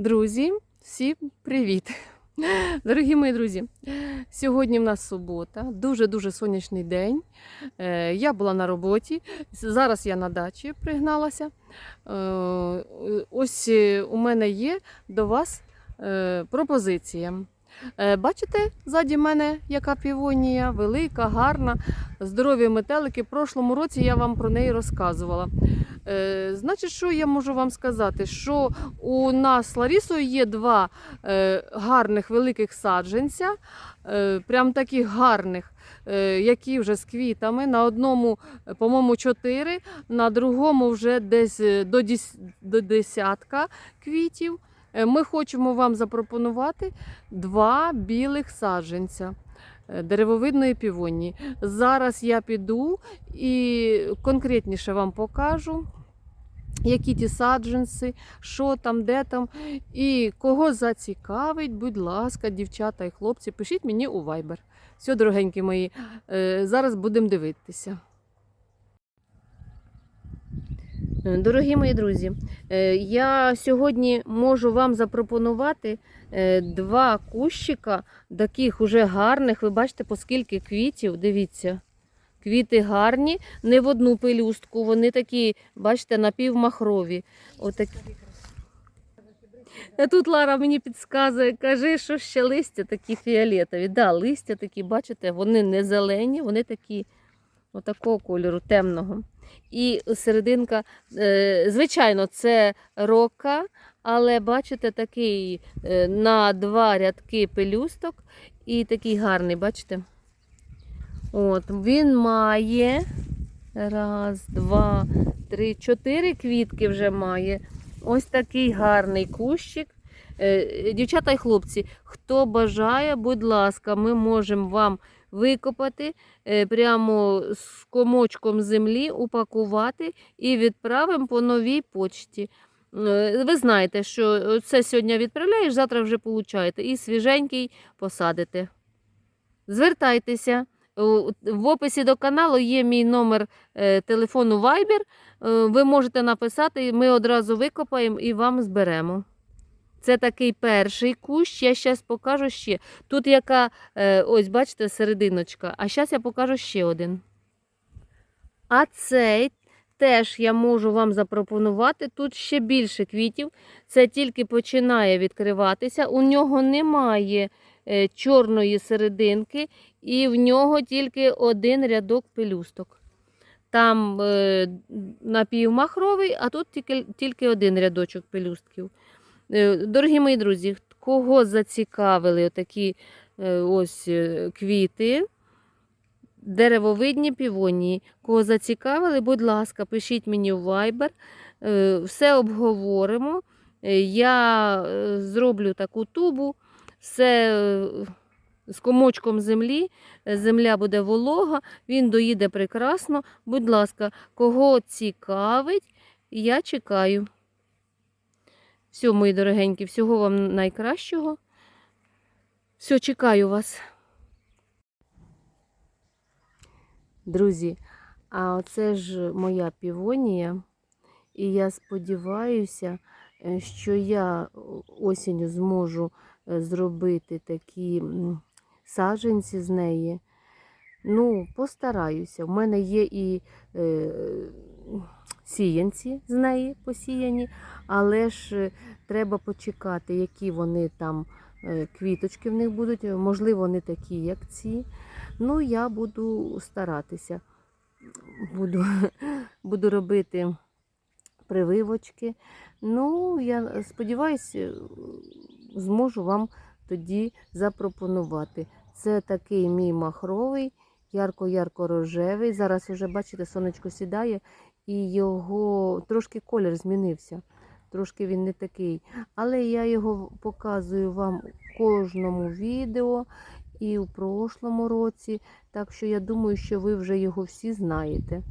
Друзі, всім привіт! Дорогі мої друзі, сьогодні в нас субота, дуже-дуже сонячний день. Е, Я була на роботі, зараз я на дачі пригналася. Е, Ось е, у мене є до вас пропозиція. Бачите, ззаді мене яка півонія, велика, гарна, здорові метелики. В прошлому році я вам про неї розказувала. Е, Значить, що я можу вам сказати? Що у нас з Ларісою є два е, гарних великих саджанця, е, прям таких гарних, які вже з квітами. На одному, по-моєму, чотири, на другому вже десь до, дес, до десятка квітів. Ми хочемо вам запропонувати два білих саджанця деревовидної півонії. Зараз я піду і конкретніше вам покажу, які ті саджанці, що там, де там. І кого зацікавить, будь ласка, дівчата і хлопці, пишіть мені у Viber. Все, дорогенькі мої, е, зараз будемо дивитися. Е, Дорогі мої друзі, е, я сьогодні можу вам запропонувати два кущика, таких уже гарних. Ви бачите, по скільки квітів. Дивіться. Квіти гарні, не в одну пелюстку, вони такі, бачите, напівмахрові. Отакі. А тут Лара мені підказує, каже, що ще листя такі фіолетові. Да, листя такі, бачите, вони не зелені, вони такі отакого кольору, темного. І серединка, е, звичайно, це рока, але бачите, такий е, на два рядки пелюсток і такий гарний, бачите? От, він має раз, два, три, чотири квітки вже має. Ось такий гарний кущик. Е, Дівчата і хлопці, хто бажає, будь ласка, ми можемо вам викопати е, прямо з комочком землі, упакувати і відправимо по новій почті. Е, Ви знаєте, що це сьогодні відправляєш, завтра вже получаєте. І свіженький посадите. Звертайтеся. В описі до каналу є мій номер е, телефону Viber. Е, Ви можете написати, ми одразу викопаємо і вам зберемо. Це такий перший кущ. Я зараз покажу ще. Тут яка, е, ось бачите, серединочка. А зараз я покажу ще один. А цей теж я можу вам запропонувати. Тут ще більше квітів. Це тільки починає відкриватися. У нього немає чорної серединки, і в нього тільки один рядок пелюсток. Там е, напівмахровий, а тут тільки, тільки один рядочок пелюстків. Е, Дорогі мої друзі, кого зацікавили такі ось е, квіти, деревовидні півонії, кого зацікавили, будь ласка, пишіть мені в Viber, Е, все обговоримо. Е, Я е, зроблю таку тубу, все е, з комочком землі, Е, земля буде волога, він доїде прекрасно. Будь ласка, кого цікавить, я чекаю. Все, мої дорогенькі, всього вам найкращого. Все, чекаю вас. Друзі, а оце ж моя півонія. І я сподіваюся, е, що я осінню зможу зробити такі саджанці з неї. Ну, постараюся. В мене є і е, сіянці з неї посіяні, але ж е, треба почекати, які вони там е, квіточки в них будуть. Можливо, не такі, як ці. Ну, я буду старатися. Буду, буду робити прививочки. Ну, я сподіваюся, зможу вам тоді запропонувати. Це такий мій махровий, ярко-ярко рожевий. Зараз вже, бачите, сонечко сідає, і його трошки колір змінився. Трошки він не такий. Але я його показую вам у кожному відео і у прошлому році. Так що я думаю, що ви вже його всі знаєте.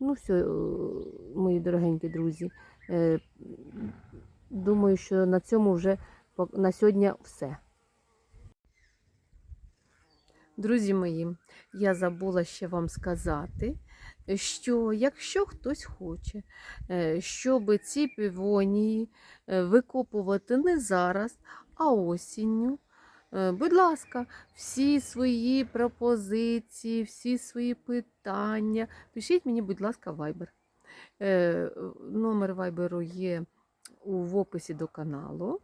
Ну, все, е, мої дорогенькі друзі. е, Думаю, що на цьому вже на сьогодні все. Друзі мої, я забула ще вам сказати. що якщо хтось хоче, е, щоб ці півонії е, викопувати не зараз, а осінню, е, будь ласка, всі свої пропозиції, всі свої питання, пишіть мені, будь ласка, в Viber. Е, Номер вайберу є у описі до каналу.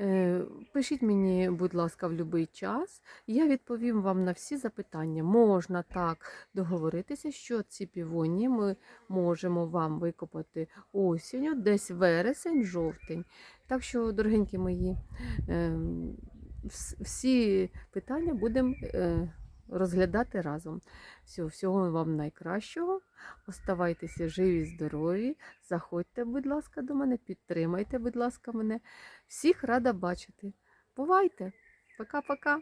Е, Пишіть мені, будь ласка, в будь-який час. Я відповім вам на всі запитання. Можна так договоритися, що ці півоні ми можемо вам викопати осінню, десь вересень, жовтень. Так що, дорогенькі мої, ем, всі питання будемо е, розглядати разом. Все, всього вам найкращого. Оставайтеся живі, здорові. Заходьте, будь ласка, до мене, підтримайте, будь ласка, мене. Всіх рада бачити. Бувайте! Пока-пока!